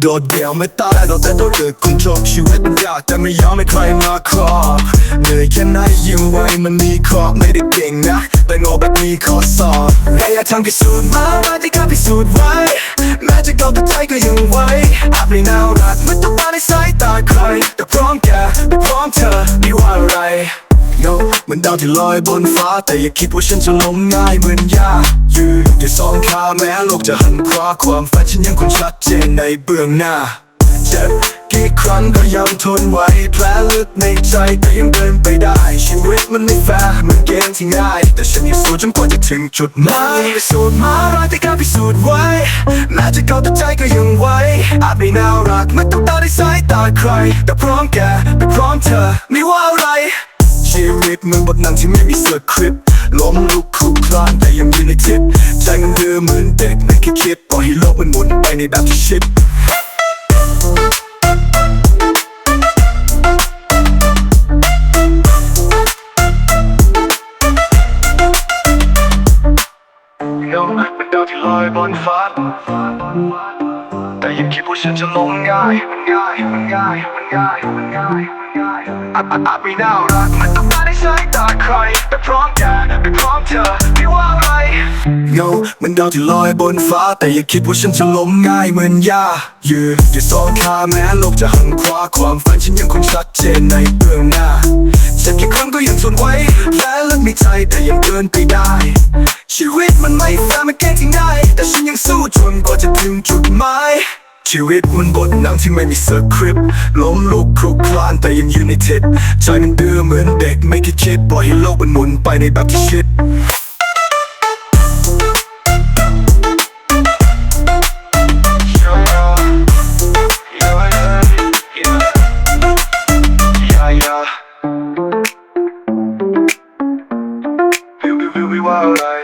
โดดเดี่ยวไม่ตายเราแต่ต้องเกิดคุณจบชีวิตยากแต่ไม่ยอมให้ใครมาครอบเหนื่อยแค่ไหนยิ้มไวมันมีขอไม่ได้เก่งนะ แต่โงแบบนี้อสอบแค่ทำพิสูจน์มามาที่ข้าพิสูจไว้แม้จ มือนดาวที่ลอยบนฟ้า แต่อย่าคิดว่าฉันจะลงง่ายเหมือนยายืนด้วยสองขาแม้โลกจะหันขวาความฝันฉันยังคงชัดเจนในเบื้องหน้าเจ็บกี่ครั้งก็ยังทนไหวแผลลึกในใจแต่ยังเดินไปได้ ชีวิตมันไม่แฟร์เหมือนเกมที่ง่าย แต่ฉันยังสู้จนกว่าจะถึงจุดหมายพิสูจน์มารักที่กล้าพิสูจน์ไว้แม้จะเก่าแต่ใจก็ยังไว้อาจไม่น่ารักไมันต้องตาในสายตาใคร แต่พร้อมแกไปพร้อมเธอ ชีวิตเหมือนบทหนังที่ไม่มีสคริปต์ล้มลุกคลุกคลานแต่ยังยืนในทิศใจมันดื้อเหมือนเด็กไม่คิดคิดปล่อยให้โลกมันหมุนไปในแบบที่ชิดเงาเป็นดาวที่ลอยบนฟ้า แต่ยังคิดว่าฉันจะลงง่ายมันง่ายมันง่ายมันง่ายมันง่ายมันง่ายอาจอาจอาจไม่น่ารักมันต้องมาในสายตาใครแต่พร้อมแกแต่พร้อมเธอไม่ว่าอะไรเงาเหมันดาวที่ลอยบนฟ้า แต่อย่าคิดว่าฉันจะล้มง่ายเหมือนยายืนด้วยสองขาแม้โลกจะหันขวาความฝันฉันยังคงชัดเจนในเบื้องหน้า ชีวิตมันไม่แฟร์มันแก้ที่ง่ายแต่ฉันยังสู้จนกว่าจะถึงจุดหมายชีวิตมันบทหนังที่ไม่มีสคริปต์ล้มลุกคลุกคลานแต่ยังยืนในทิศใจมันดื้อเหมือนเด็กไม่คิดคิดปล่อยให้โลกมันหมุนไปในแบบที่ชิด Yeah, yeah. We, we, we, we wild,